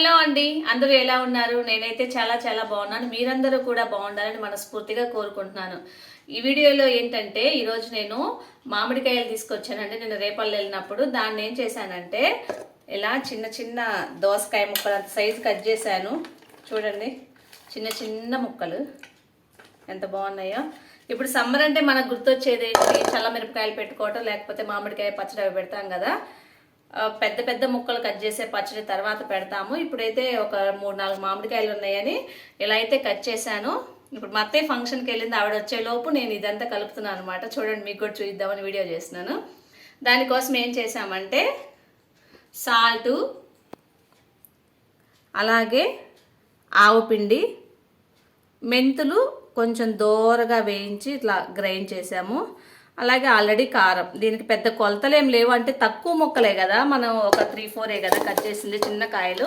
Hello అండి. అందరూ ఎలా ఉన్నారు? నేనైతే చాలా చాలా బాగున్నాను. మీరందరూ కూడా బాగుండాలని మనస్ఫూర్తిగా కోరుకుంటున్నాను. ఈ వీడియోలో ఏంటంటే ఈరోజు నేను మామిడికాయలు తీసుకొచ్చానండి. నేను రేపల్లి వెళ్ళినప్పుడు దాన్ని ఏం చేశానంటే ఇలా చిన్న చిన్న దోసకాయ ముక్కలు అంత సైజు కట్ చేశాను. చూడండి చిన్న చిన్న ముక్కలు. ఎంత బాగున్నాయో. ఇప్పుడు సమ్మర్ అంటే మనకు గుర్తొచ్చేది ఏంటి? చల్ల మిరపకాయలు పెట్టుకోవటం లేకపోతే మామిడికాయ పచ్చడి అవి పెడతాం కదా. పెద్ద పెద్ద ముక్కలు కట్ చేసే పచ్చడి తర్వాత పెడతాము. ఇప్పుడైతే ఒక మూడు నాలుగు మామిడికాయలు ఉన్నాయని ఇలా అయితే కట్ చేశాను. ఇప్పుడు మా అత్తయ్య ఫంక్షన్కి వెళ్ళింది ఆవిడ వచ్చేలోపు నేను ఇదంతా కలుపుతున్నాను అనమాట చూడండి మీకు కూడా చూద్దామని వీడియో చేస్తున్నాను. దానికోసం ఏం చేశామంటే సాల్టు అలాగే ఆవు పిండి మెంతులు కొంచెం దోరగా వేయించి ఇట్లా గ్రైండ్ చేసాము అలాగే ఆల్రెడీ కారం. దీనికి పెద్ద కొలతలు ఏం లేవు. అంటే తక్కువ మొక్కలే కదా. మనం ఒక త్రీ ఫోరే కదా కట్ చేసింది చిన్న కాయలు.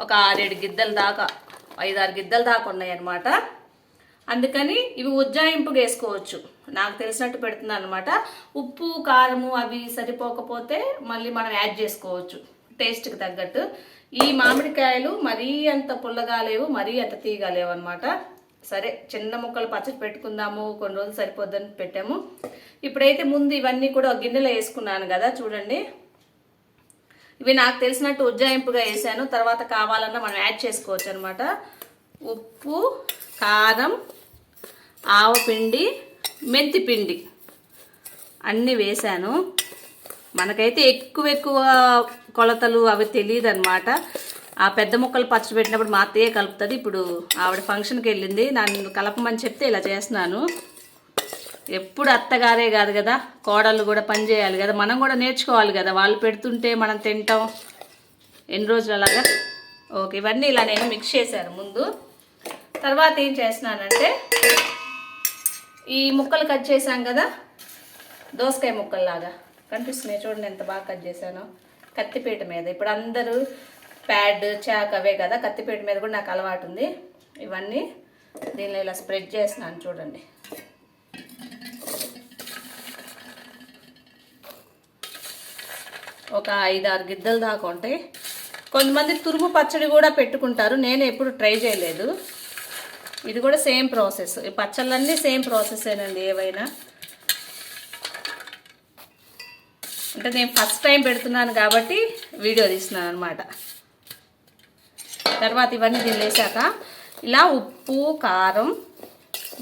ఒక ఆరేడు గిద్దల దాకా ఐదారు గిద్దల దాకా ఉన్నాయి అనమాట అందుకని ఇవి ఉజ్జాయింపుగా వేసుకోవచ్చు. నాకు తెలిసినట్టు పెడుతున్నాను అనమాట ఉప్పు కారము అవి సరిపోకపోతే మళ్ళీ మనం యాడ్ చేసుకోవచ్చు. టేస్ట్కి తగ్గట్టు. ఈ మామిడికాయలు మరీ అంత పుల్లగా లేవు మరీ అంత తీగా లేవు అనమాట సరే చిన్న ముక్కలు పచ్చడి పెట్టుకుందాము కొన్ని రోజులు సరిపోద్దని పెట్టాము. ఇప్పుడైతే ముందు ఇవన్నీ కూడా గిన్నెలో వేసుకున్నాను కదా చూడండి. ఇవి నాకు తెలిసినట్టు ఉజ్జాయింపుగా వేసాను. తర్వాత కావాలన్నా మనం యాడ్ చేసుకోవచ్చు అనమాట ఉప్పు కారం ఆవపిండి మెంతిపిండి అన్నీ వేశాను మనకైతే ఎక్కువ ఎక్కువ కొలతలు అవి తెలియదు అనమాట ఆ పెద్ద ముక్కలు పచ్చడి పెట్టినప్పుడు మా అత్తయ్య కలుపుతుంది. ఇప్పుడు ఆవిడ ఫంక్షన్కి వెళ్ళింది. నన్ను కలపమని చెప్తే ఇలా చేస్తున్నాను. ఎప్పుడు అత్తగారే కాదు కదా కోడళ్ళు కూడా పని చేయాలి కదా. మనం కూడా నేర్చుకోవాలి కదా. వాళ్ళు పెడుతుంటే మనం తింటాం. ఎన్ని రోజులు అలాగా ఓకే ఇవన్నీ ఇలా నేను మిక్స్ చేశాను ముందు. తర్వాత ఏం చేస్తున్నానంటే ఈ ముక్కలు కట్ చేశాం కదా దోసకాయ ముక్కల్లాగా. కనిపిస్తున్నాయి చూడండి ఎంత బాగా కట్ చేశానో. కత్తిపీట మీద. ఇప్పుడు అందరూ ప్యాడ్ చాక్ అవే కదా కత్తిపేట మీద కూడా నాకు అలవాటు ఉంది. ఇవన్నీ దీనిలో ఇలా స్ప్రెడ్ చేస్తున్నాను చూడండి. ఒక ఐదు ఆరు గిద్దలు దాకా ఉంటాయి. కొంతమంది తురుము పచ్చడి కూడా పెట్టుకుంటారు. నేను ఎప్పుడు ట్రై చేయలేదు. ఇది కూడా సేమ్ ప్రాసెస్. ఈ పచ్చళ్ళన్నీ సేమ్ ప్రాసెసేనండి ఏవైనా. అంటే నేను ఫస్ట్ టైం పెడుతున్నాను కాబట్టి వీడియో తీస్తున్నాను అనమాట తర్వాత ఇవన్నీ దీనిలో వేసాక ఇలా ఉప్పు కారం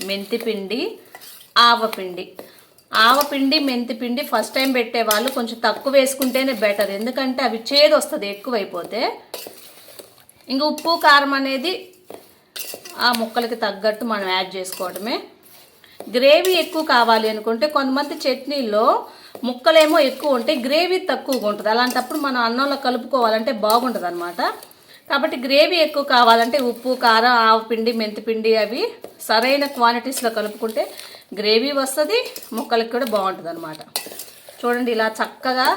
మెంతిపిండి ఆవపిండి. ఆవపిండి మెంతిపిండి ఫస్ట్ టైం పెట్టే వాళ్ళు కొంచెం తక్కువ వేసుకుంటేనే బెటర్ ఎందుకంటే అవి చేదు వస్తుంది ఎక్కువైపోతే. ఇంకా ఉప్పు కారం అనేది ఆ ముక్కలకి తగ్గట్టు మనం యాడ్ చేసుకోవడమే. గ్రేవీ ఎక్కువ కావాలి అనుకుంటే కొంతమంది చట్నీలో ముక్కలేమో ఎక్కువ ఉంటే గ్రేవీ తక్కువగా ఉంటుంది. అలాంటప్పుడు మనం అన్నంలో కలుపుకోవాలంటే బాగుంటుంది అనమాట కాబట్టి గ్రేవీ ఎక్కువ కావాలంటే ఉప్పు కారం ఆవపిండి మెంతిపిండి అవి సరైన క్వాంటిటీస్లో కలుపుకుంటే గ్రేవీ వస్తుంది ముక్కలకి కూడా బాగుంటుంది అనమాట చూడండి ఇలా చక్కగా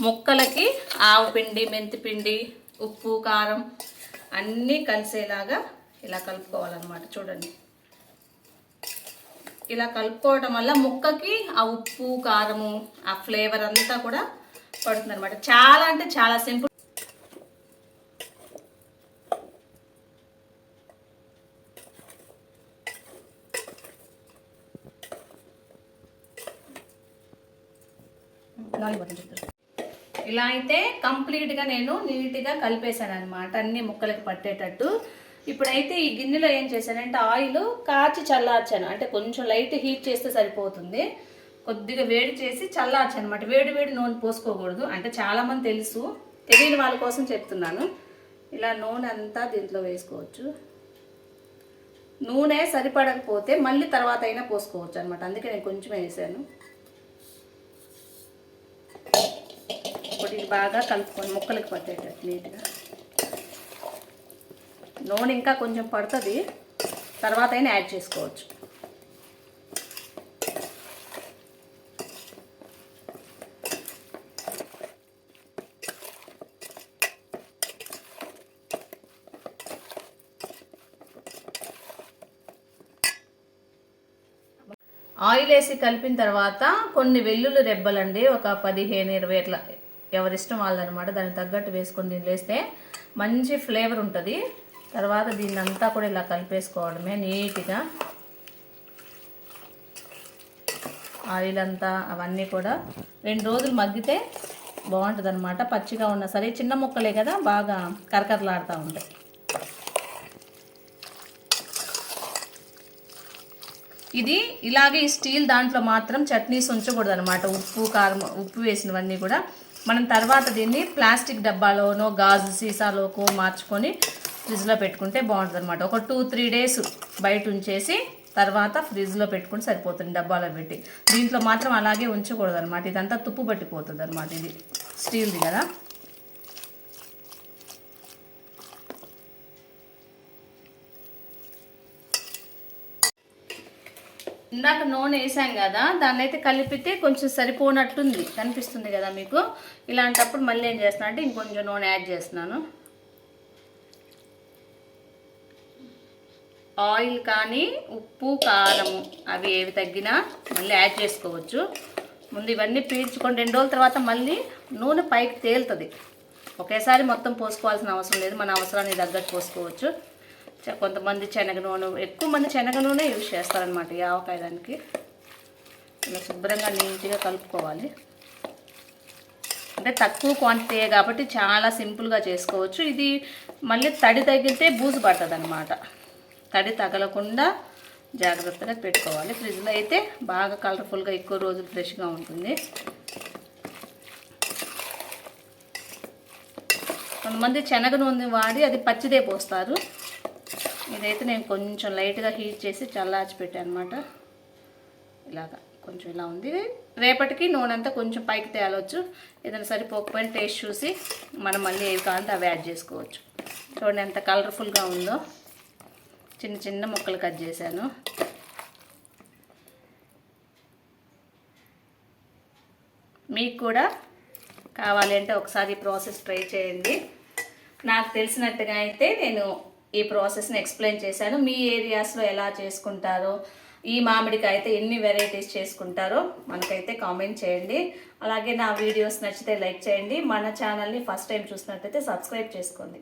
ముక్కలకి ఆవపిండి మెంతిపిండి ఉప్పు కారం అన్నీ కలిసేలాగా ఇలా కలుపుకోవాలన్నమాట. చూడండి. ఇలా కలుపుకోవడం వల్ల ముక్కకి ఆ ఉప్పు కారము ఆ ఫ్లేవర్ అంతా కూడా పడుతుంది అనమాట చాలా అంటే చాలా సింపుల్ ఇలా అయితే కంప్లీట్గా నేను నీట్గా కలిపేశాను అనమాట అన్ని ముక్కలకి పట్టేటట్టు. ఇప్పుడైతే ఈ గిన్నెలో ఏం చేశానంటే ఆయిల్ కాచి చల్లార్చాను. అంటే కొంచెం లైట్ హీట్ చేస్తే సరిపోతుంది. కొద్దిగా వేడి చేసి చల్లార్చాను అనమాట వేడి వేడి నూనె పోసుకోకూడదు. అంటే చాలామంది తెలుసు తెలియని వాళ్ళ కోసం చెప్తున్నాను. ఇలా నూనె అంతా దీంట్లో వేసుకోవచ్చు. నూనె సరిపడకపోతే మళ్ళీ తర్వాత అయినా పోసుకోవచ్చు అనమాట అందుకే నేను కొంచెం వేసాను. ఇప్పుడు బాగా కలుపుకొని ముక్కలకు పట్టేటట్టు నీట్గా. నూనె ఇంకా కొంచెం పడుతుంది. తర్వాత అయినా యాడ్ చేసుకోవచ్చు. ఆయిల్ వేసి కలిపిన తర్వాత కొన్ని వెల్లుల్లి రెబ్బలండి ఒక పదిహేను ఇరవై అట్లా ఎవరిష్టం వాళ్ళనమాట. దానికి తగ్గట్టు వేసుకొని దీన్ని వేస్తే మంచి ఫ్లేవర్ ఉంటుంది. తర్వాత దీన్ని అంతా కూడా ఇలా కలిపేసుకోవడమే నీట్గా. ఆయిల్ అంతా అవన్నీ కూడా రెండు రోజులు మగ్గితే బాగుంటుంది అనమాట పచ్చిగా ఉన్నా సరే చిన్న ముక్కలే కదా బాగా కరకరలాడుతూ ఉంటాయి. ఇది ఇలాగే ఈ స్టీల్ దాంట్లో మాత్రం చట్నీస్ ఉంచకూడదు అనమాట ఉప్పు కారం ఉప్పు వేసినవన్నీ కూడా మనం తర్వాత దీన్ని ప్లాస్టిక్ డబ్బాలోనో గాజు సీసాలోకో మార్చుకొని ఫ్రిడ్జ్లో పెట్టుకుంటే బాగుంటుంది అనమాట ఒక టూ త్రీ డేస్ బయట ఉంచేసి తర్వాత ఫ్రిడ్జ్లో పెట్టుకుంటే సరిపోతుంది డబ్బాలో పెట్టి. దీంట్లో మాత్రం అలాగే ఉంచకూడదు అనమాట ఇదంతా తుప్పు పట్టిపోతుంది అనమాట ఇది. స్టీల్ది కదా. ఇందాక నూనె వేసాం కదా దాన్ని అయితే కలిపితే కొంచెం సరిపోనట్టుంది కనిపిస్తుంది కదా మీకు. ఇలాంటప్పుడు మళ్ళీ ఏం చేస్తున్నా అంటే ఇంకొంచెం నూనె యాడ్ చేస్తున్నాను. ఆయిల్ కానీ ఉప్పు కారము అవి ఏవి తగ్గినా మళ్ళీ యాడ్ చేసుకోవచ్చు. ముందు ఇవన్నీ పీల్చుకొని రెండు రోజుల తర్వాత మళ్ళీ నూనె పైకి తేలుతుంది. ఒకేసారి మొత్తం పోసుకోవాల్సిన అవసరం లేదు మన అవసరానికి తగ్గట్టు పోసుకోవచ్చు. కొంతమంది శనగ నూనె ఎక్కువ మంది శనగ నూనె యూజ్ చేస్తారనమాట ఈ ఆవకాయ దానికి ఇలా శుభ్రంగా నీట్గా కలుపుకోవాలి. అంటే తక్కువ క్వాంటిటీ కాబట్టి చాలా సింపుల్గా చేసుకోవచ్చు. ఇది మళ్ళీ తడి తగిలితే బూజు పడుతుంది అనమాట తడి తగలకుండా జాగ్రత్తగా పెట్టుకోవాలి. ఫ్రిడ్జ్లో అయితే బాగా కలర్ఫుల్గా ఎక్కువ రోజులు ఫ్రెష్గా ఉంటుంది. కొంతమంది శనగ నూనె వాడి అది పచ్చిదే పోస్తారు. ఇదైతే నేను కొంచెం లైట్గా హీట్ చేసి చల్లార్చి పెట్టాను అనమాట ఇలాగా కొంచెం ఇలా ఉంది. రేపటికి నూనె అంతా కొంచెం పైకి తేలవచ్చు ఏదైనా సరిపోకపోయినా టేస్ట్ చూసి మనం మళ్ళీ ఏవి కావాలంటే అవి యాడ్ చేసుకోవచ్చు. చూడండి ఎంత కలర్ఫుల్గా ఉందో. చిన్న చిన్న ముక్కలు కట్ చేశాను. మీకు కూడా కావాలి అంటే ఒకసారి ఈ ప్రాసెస్ ట్రై చేయండి. నాకు తెలిసినట్టుగా అయితే నేను ఈ ప్రాసెస్ని ఎక్స్ప్లెయిన్ చేశాను. మీ ఏరియాస్లో ఎలా చేసుకుంటారో ఈ మామిడికాయ అయితే ఎన్ని వెరైటీస్ చేసుకుంటారో మనకైతే కామెంట్ చేయండి. అలాగే నా వీడియోస్ నచ్చితే లైక్ చేయండి. మన ఛానల్ని ఫస్ట్ టైం చూసినట్టయితే సబ్స్క్రైబ్ చేసుకోండి.